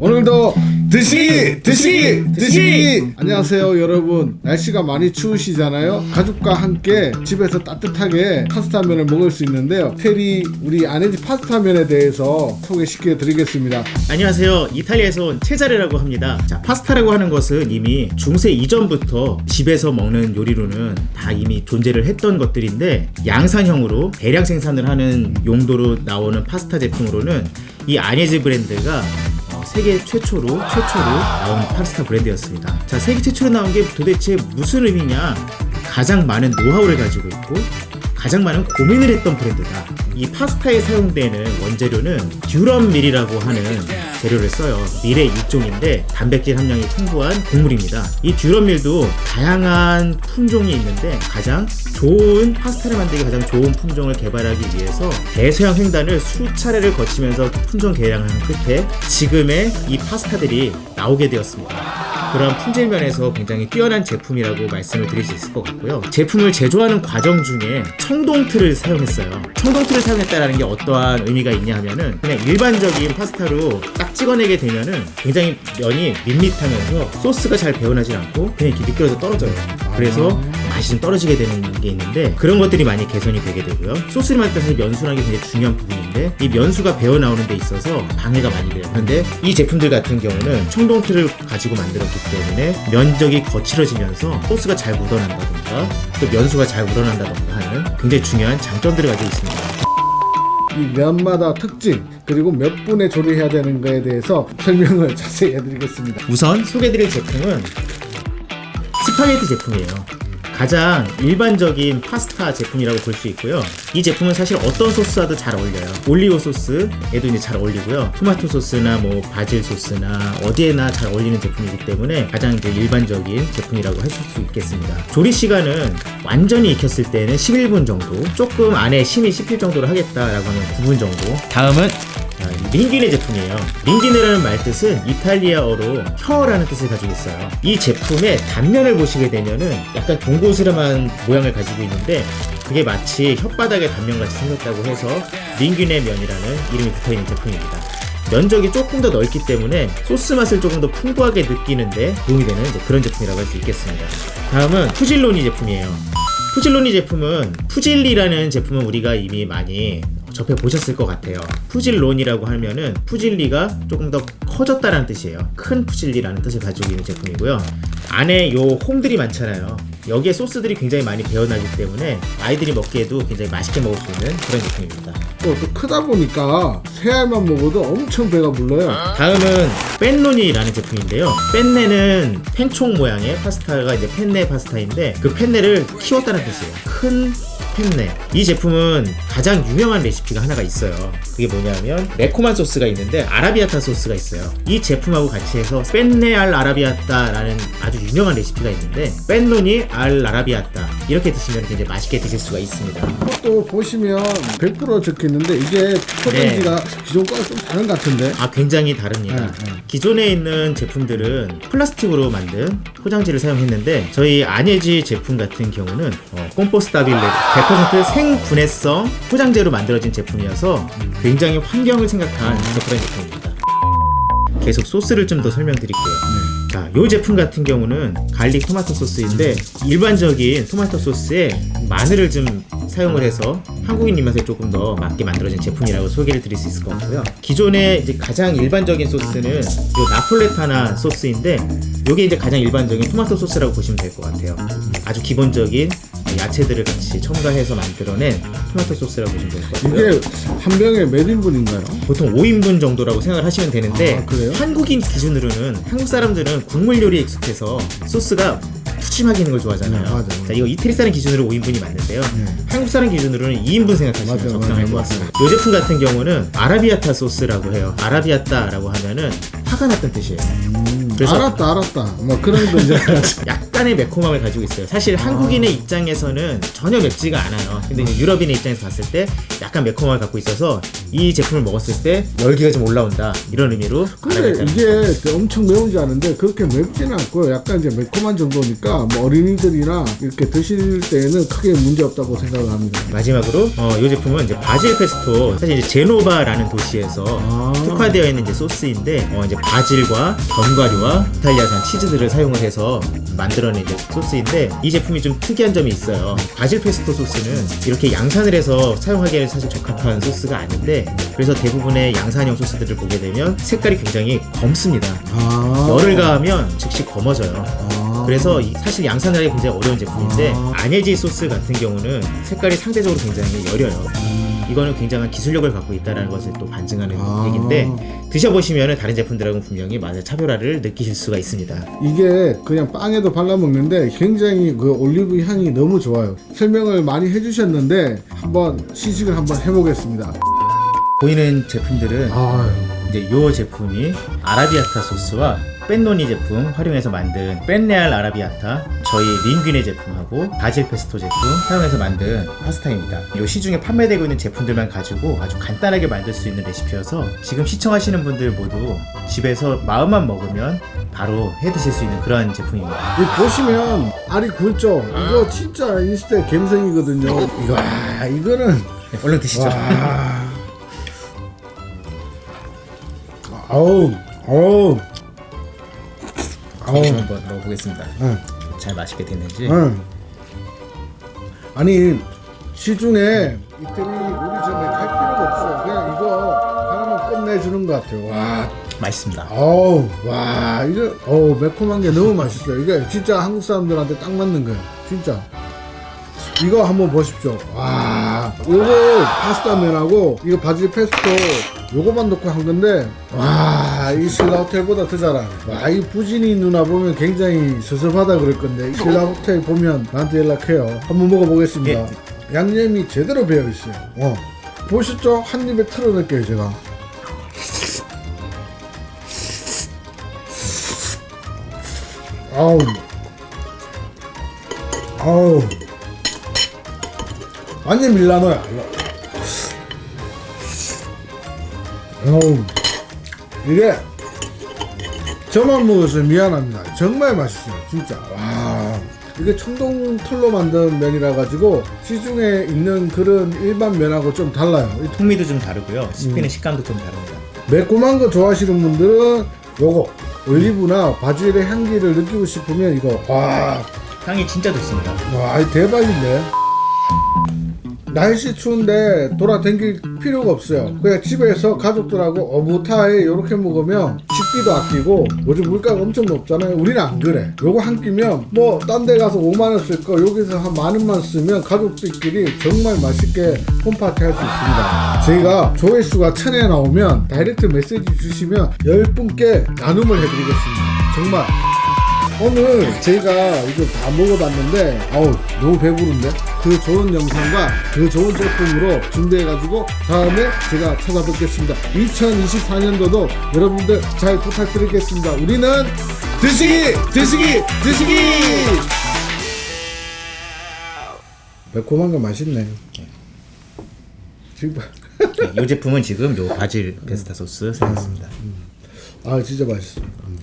오늘도 드시기 드시기 드시기. 안녕하세요 여러분. 날씨가 많이 추우시잖아요. 가족과 함께 집에서 따뜻하게 파스타면을 먹을 수 있는데요. 테리 우리 아내집 파스타면에 대해서 소개시켜 드리겠습니다. 안녕하세요. 이탈리아에서 온 체자레라고 합니다. 자, 파스타라고 하는 것은 이미 중세 이전부터 집에서 먹는 요리로는 다 이미 존재를 했던 것들인데 양산형으로 대량 생산을 하는 용도로 나오는 파스타 제품으로는 이 아네즈 브랜드가 어, 세계 최초로 최초로 나온 파스타 브랜드였습니다. 자, 세계 최초로 나온 게 도대체 무슨 의미냐? 가장 많은 노하우를 가지고 있고 가장 많은 고민을 했던 브랜드다. 이 파스타에 사용되는 원재료는 듀럼밀이라고 하는 재료를 써요. 밀의 일종인데 단백질 함량이 풍부한 곡물입니다. 이 듀럼밀도 다양한 품종이 있는데 가장 좋은 파스타를 만들기 가장 좋은 품종을 개발하기 위해서 대서양 횡단을 수차례를 거치면서 품종 개량한 끝에 지금의 이 파스타들이 나오게 되었습니다. 그런 품질 면에서 굉장히 뛰어난 제품이라고 말씀을 드릴 수 있을 것 같고요. 제품을 제조하는 과정 중에 청동틀을 사용했어요. 청동틀을 사용했다라는 게 어떠한 의미가 있냐 하면은 그냥 일반적인 파스타로 딱 찍어내게 되면은 굉장히 면이 밋밋하면서 소스가 잘 배어나지 않고 그냥 이렇게 미끄러져 떨어져요. 그래서 맛이 좀 떨어지게 되는 게 있는데 그런 것들이 많이 개선이 되게 되고요. 소스를 만들 때 사실 면수라는 게 굉장히 중요한 부분인데 이 면수가 배어 나오는 데 있어서 방해가 많이 돼요. 그런데 이 제품들 같은 경우는 청동틀을 가지고 만들었기 때문에 면적이 거칠어지면서 소스가 잘 묻어난다던가 또 면수가 잘 묻어난다던가 하는 굉장히 중요한 장점들을 가지고 있습니다. 이 면마다 특징 그리고 몇 분에 조리해야 되는 거에 대해서 설명을 자세히 해드리겠습니다 우선 소개드릴 제품은 스파게티 제품이에요. 가장 일반적인 파스타 제품이라고 볼 수 있고요. 이 제품은 사실 어떤 소스와도 잘 어울려요. 올리오 소스에도 이제 잘 어울리고요. 토마토 소스나 뭐 바질 소스나 어디에나 잘 어울리는 제품이기 때문에 가장 이제 일반적인 제품이라고 하실 수 있겠습니다. 조리 시간은 완전히 익혔을 때는 11분 정도, 조금 안에 심이 씹힐 정도로 하겠다라고 하면 9분 정도. 다음은 링기네 제품이에요. 링기네라는 말 뜻은 이탈리아어로 혀라는 뜻을 가지고 있어요. 이 제품의 단면을 보시게 되면은 약간 동고스름한 모양을 가지고 있는데 그게 마치 혓바닥의 단면같이 생겼다고 해서 링기네 면이라는 이름이 붙어 있는 제품입니다. 면적이 조금 더 넓기 때문에 소스 맛을 조금 더 풍부하게 느끼는데 도움이 되는 그런 제품이라고 할 수 있겠습니다. 다음은 푸질로니 제품이에요. 푸질로니 제품은 푸질리라는 제품은 우리가 이미 많이 접해 보셨을 것 같아요. 푸질론이라고 하면은 푸질리가 조금 더 커졌다라는 뜻이에요. 큰 푸질리라는 뜻을 가지고 있는 제품이고요. 안에 요 홈들이 많잖아요. 여기에 소스들이 굉장히 많이 배어나기 때문에 아이들이 먹기에도 굉장히 맛있게 먹을 수 있는 그런 제품입니다. 또, 또 크다 보니까 새 알만 먹어도 엄청 배가 불러요 다음은 펜노니라는 제품인데요. 펜네는 펜총 모양의 파스타가 이제 펜네 파스타인데 그 펜네를 키웠다는 뜻이에요. 큰 펜네. 이 제품은 가장 유명한 레시피가 하나가 있어요. 그게 뭐냐면 매콤한 소스가 있는데 아라비아타 소스가 있어요. 이 제품하고 같이 해서 펜네 알 아라비아타라는 아주 유명한 레시피가 있는데 펜노니 알 아라비아타 이렇게 드시면 굉장히 맛있게 드실 수가 있습니다. 또 보시면 100% 적혀있는데 이게 포장지가 기존 거랑 좀 다른 것 같은데 아 굉장히 다릅니다. 네, 네. 기존에 있는 제품들은 플라스틱으로 만든 포장지를 사용했는데 저희 아네지 제품 같은 경우는 어, 콤포스타빌레 100% 생분해성 포장재로 만들어진 제품이어서 굉장히 환경을 생각한 진짜 그런 제품입니다. 계속 소스를 좀 더 설명드릴게요. 자, 이 제품 같은 경우는 갈릭 토마토 소스인데 일반적인 토마토 소스에 마늘을 좀 사용을 해서 한국인 입맛에 조금 더 맞게 만들어진 제품이라고 소개를 드릴 수 있을 것 같고요. 기존에 이제 가장 일반적인 소스는 이 나폴레타나 소스인데 이게 이제 가장 일반적인 토마토 소스라고 보시면 될 것 같아요. 아주 기본적인 야채들을 같이 첨가해서 만들어낸 토마토 소스라고 보시면 될 것 같고요. 이게 한 병에 몇 인분인가요? 보통 5인분 정도라고 생각을 하시면 되는데 아, 그래요? 한국인 기준으로는 한국 사람들은 국물 요리에 익숙해서 소스가 푸짐하게 있는 걸 좋아하잖아요. 네, 맞아요. 자, 이거 이태리 사람 기준으로 5인분이 맞는데요. 네. 한국 사람 기준으로는 2인분 생각하시면 맞아요, 적당할 맞아요, 것 같습니다. 이 제품 같은 경우는 아라비아타 소스라고 해요. 아라비아타라고 하면은 화가 났던 뜻이에요. 음, 그래서- 알았다 알았다 뭐 그런 건지 알았어 약간 약간의 매콤함을 가지고 있어요. 사실 한국인의 입장에서는 전혀 맵지가 않아요. 근데 이제 유럽인의 입장에서 봤을 때 약간 매콤함을 갖고 있어서 이 제품을 먹었을 때 열기가 좀 올라온다 이런 의미로 근데 이게 엄청 매운지 아는데 그렇게 맵지는 않고 약간 이제 매콤한 정도니까 뭐 어린이들이나 이렇게 드실 때는 크게 문제 없다고 생각을 합니다. 마지막으로 어, 이 제품은 이제 바질 페스토 사실 이제 제노바라는 도시에서 아. 특화되어 있는 이제 소스인데 어, 이제 바질과 견과류와 이탈리아산 치즈들을 사용을 해서 만들어 낸 이제 소스인데 이 제품이 좀 특이한 점이 있어요. 바질 페스토 소스는 이렇게 양산을 해서 사용하기에는 사실 적합한 소스가 아닌데 그래서 대부분의 양산형 소스들을 보게 되면 색깔이 굉장히 검습니다. 아. 열을 가하면 즉시 검어져요. 아. 그래서 이- 사실 양산을 하기 굉장히 어려운 제품인데 아. 아네지 소스 같은 경우는 색깔이 상대적으로 굉장히 여려요. 이거는 굉장한 기술력을 갖고 있다는 것을 또 반증하는 아. 얘기인데 드셔보시면 다른 제품들하고는 분명히 맛의 차별화를 느끼실 수가 있습니다. 이게 그냥 빵에도 발라 먹는데 굉장히 그 올리브 향이 너무 좋아요. 설명을 많이 해주셨는데 한번 시식을 한번 해보겠습니다. 보이는 제품들은 아유. 이제 요 제품이 아라비아타 소스와 뺀노니 제품 활용해서 만든 뺀레알 아라비아타 저희 링귀네 제품하고 바질 페스토 제품 사용해서 만든 파스타입니다. 요 시중에 판매되고 있는 제품들만 가지고 아주 간단하게 만들 수 있는 레시피여서 지금 시청하시는 분들 모두 집에서 마음만 먹으면 바로 해 드실 수 있는 그런 제품입니다. 이 보시면 알이 굵죠? 이거 진짜 인스타 갬성이거든요. 이거 아, 이거는 네, 얼른 드시죠. 와. 아우, 아우, 아우, 지금 한번 먹어보겠습니다. 응, 잘 맛있게 됐는지. 응. 아니 시중에 이태리 요리점에 갈 필요가 없어요. 그냥 이거 하나만 끝내주는 것 같아요. 와, 맛있습니다. 아우, 와, 이거, 어우, 매콤한 게 너무 맛있어요. 이게 진짜 한국 사람들한테 딱 맞는 거예요. 진짜. 이거 한번 보십시오. 와, 요거 파스타면하고 이거 바질 페스토 요거만 넣고 한 건데, 와, 이 신라 호텔보다 더 잘하네. 와, 이 부진이 누나 보면 굉장히 섭섭하다 그럴 건데, 이 신라 호텔 보면 나한테 연락해요. 한번 먹어보겠습니다. 양념이 제대로 배어 있어요. 어. 보셨죠? 한 입에 털어낼게요, 제가. 아우 아우 완전 밀라노야 아우 이게 저만 먹어서 미안합니다 정말 맛있어요 진짜 와 이게 청동 털로 만든 면이라 가지고 시중에 있는 그런 일반 면하고 좀 달라요 이 풍미도 좀 다르고요. 씹히는 식감도 좀 다릅니다. 매콤한 거 좋아하시는 분들은 요거 올리브나 바질의 향기를 느끼고 싶으면 이거 와 향이 진짜 좋습니다. 와, 이 대박인데. 날씨 추운데 돌아다닐 필요가 없어요. 그냥 집에서 가족들하고 어묵타에 이렇게 먹으면 식비도 아끼고 요즘 물가가 엄청 높잖아요. 우리는 안 그래. 요거 한 끼면 뭐 딴 데 가서 5만 원 쓸 거 여기서 한 만 원만 쓰면 가족들끼리 정말 맛있게 홈파티 할 수 있습니다. 저희가 조회수가 천에 나오면 다이렉트 메시지 주시면 10분께 나눔을 해드리겠습니다. 정말 오늘 제가 이거 다 먹어봤는데 아우 너무 배부른데 그 좋은 영상과 그 좋은 제품으로 준비해가지고 다음에 제가 찾아뵙겠습니다. 2024년도도 여러분들 잘 부탁드리겠습니다. 우리는 드시기 드시기 드시기! 매콤한 거 맛있네. 지금 네, 이 제품은 지금 요 바질 페스타 소스 사용했습니다. 아 진짜 맛있어. 음.